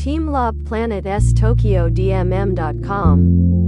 Team Love Planet S Tokyo DMM.com.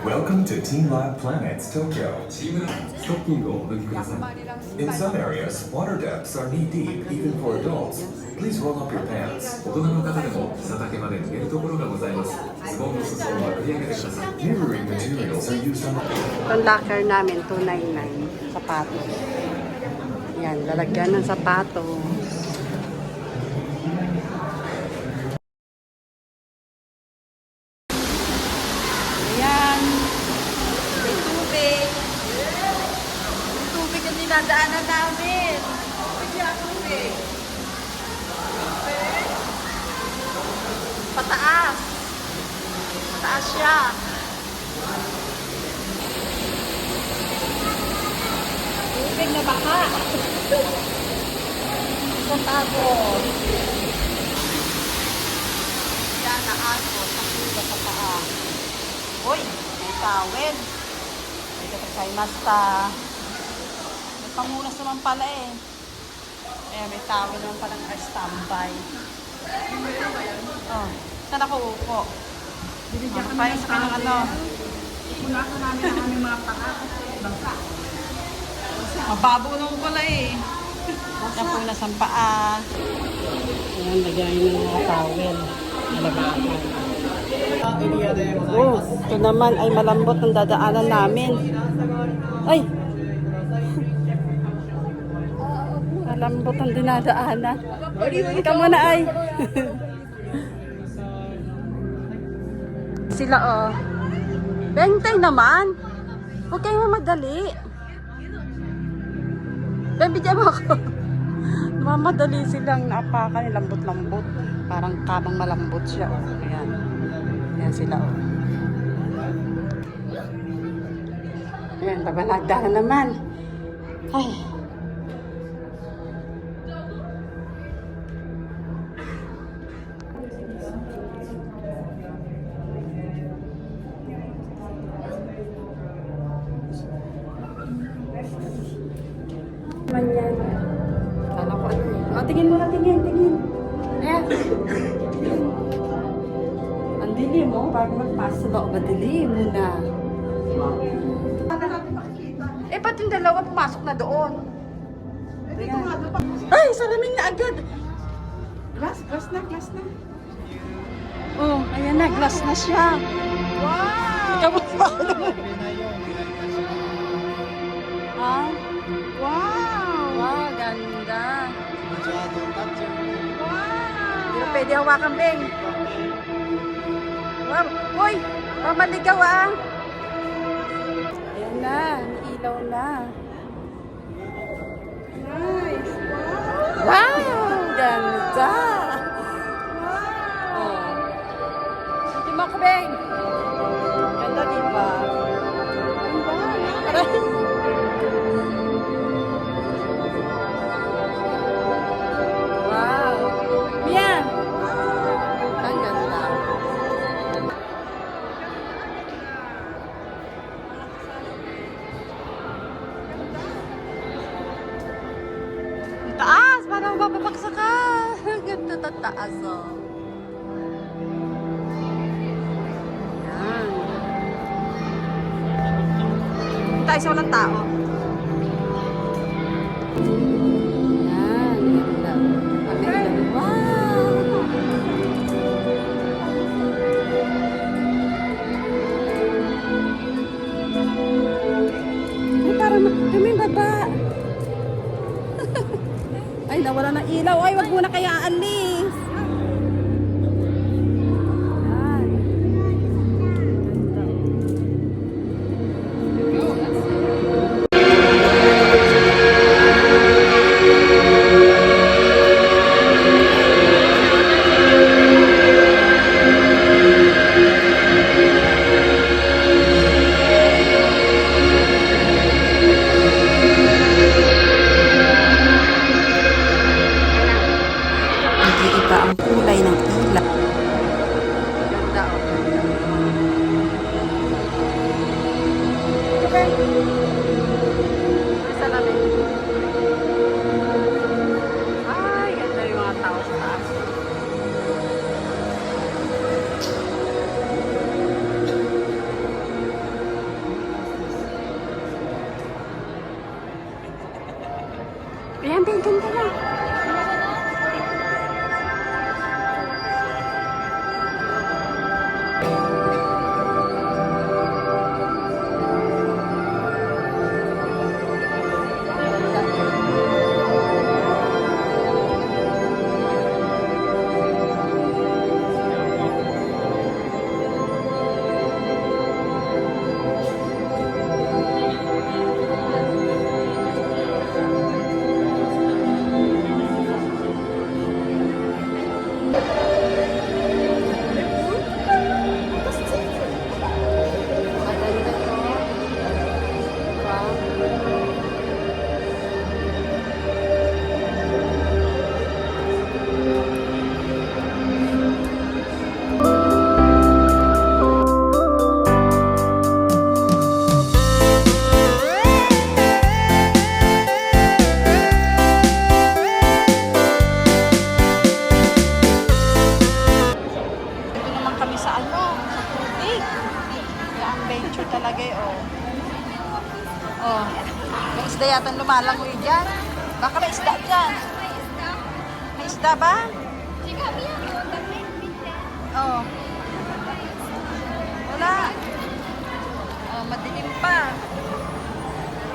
Welcome to Team Lab Planets Tokyo. チームランストッキングをお脱ぎください In some areas, water depths are knee deep even for adults. Please roll up your pants. 大人の方でも膝丈まで脱げるところがございますズボンの裾をまくり上げてください Mirroring materials are used on the Itong locker namin, 299. Sapatos. Yan, lalagyan ng sapatos. Siya. Tubig na baka. Sa tapos. Yan na aso. Takula sa paa. Uy, may tawel. May katasay-masta. May pangunas naman pala eh. Eh, may tawel naman pala ng standby. Oh, saan ako upo? Binigyan ka pa sa ng ano. Punasan namin ang aming mga paka kasi bangsa. Mababo nung pala eh. Napunas ang paa. Ayan, lagyan ng mga towel. Nalabakan. Oh, ito naman ay malambot ang dadaanan namin. Ay! malambot ang dinadaanan. Ikaw muna ay. Sila oh. Bentay naman. Huwag kayong madali. Bibigyan mo ako. Mamadali silang naapakan, lambot-lambot. Parang kabang malambot siya. Oh. Ayan. Ayan sila. Oh. Ayan, babanagda na naman. Ay. Tingin mo na, tingin, tingin. Ayan. Ang dilim mo, bago magpasok sa loob, madilim muna. Eh, ba't yung dalawa pumasok na doon? Ay, salamin na agad. Glass, glass na, glass na. Oh, ayan na, glass na siya. Wow! Ikaw pa. pwede hawakan, Beng. Wow. Hoy, mamaligaw ah. Ayan na, ilaw na. Nice! Wow! Wow, ganda. Oh. Sige mo ako, Beng. Ang ganda ta taas, oh. Yan. Tayo sa walang tao.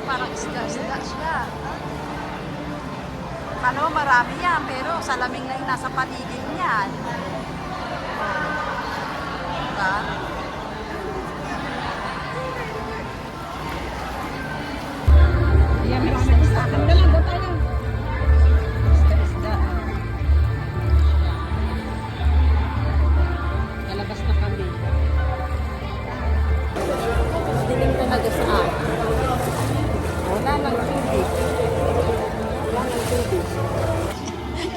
Parang isda-isda siya. Kala mo marami yan, pero sa laming na yung nasa paligid niyan. Diba?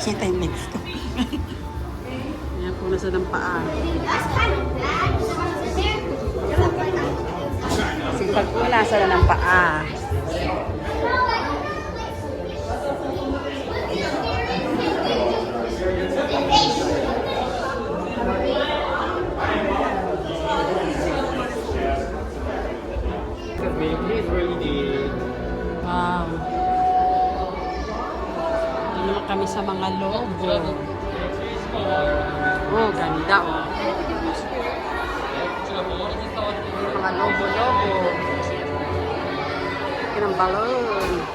Kita yung legs ko. Ayan po nasa ng paa. Sipag po nasa na ng paa. Yan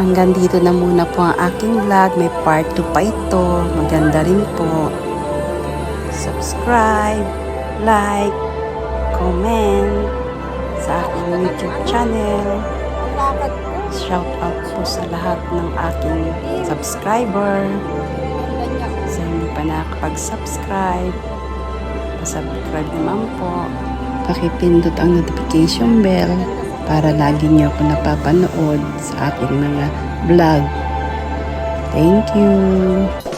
Hanggang dito na muna po ang aking vlog. May part 2 pa ito. Maganda rin po. Subscribe, like, comment sa aking YouTube channel. Shout out po sa lahat ng aking subscriber. Sa hindi pa nakapag-subscribe, subscribe naman po. Pakipindot ang notification bell para lagi niyo ako napapanood sa aking mga vlog. Thank you!